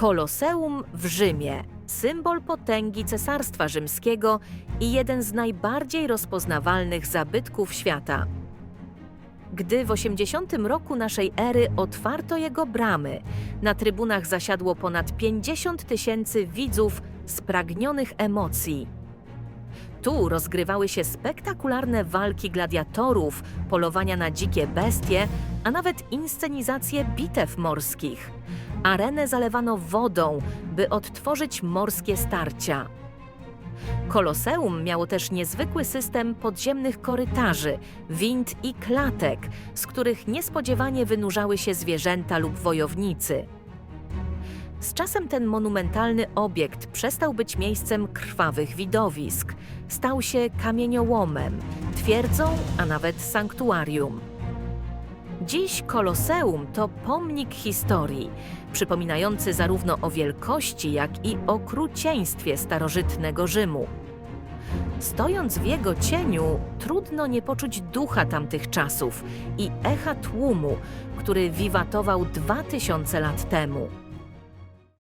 Koloseum w Rzymie, symbol potęgi Cesarstwa Rzymskiego i jeden z najbardziej rozpoznawalnych zabytków świata. Gdy w 80 roku naszej ery otwarto jego bramy, na trybunach zasiadło ponad 50 tysięcy widzów spragnionych emocji. Tu rozgrywały się spektakularne walki gladiatorów, polowania na dzikie bestie, a nawet inscenizacje bitew morskich. Arenę zalewano wodą, by odtworzyć morskie starcia. Koloseum miało też niezwykły system podziemnych korytarzy, wind i klatek, z których niespodziewanie wynurzały się zwierzęta lub wojownicy. Z czasem ten monumentalny obiekt przestał być miejscem krwawych widowisk. Stał się kamieniołomem, twierdzą, a nawet sanktuarium. Dziś Koloseum to pomnik historii, przypominający zarówno o wielkości, jak i okrucieństwie starożytnego Rzymu. Stojąc w jego cieniu, trudno nie poczuć ducha tamtych czasów i echa tłumu, który wiwatował dwa tysiące lat temu.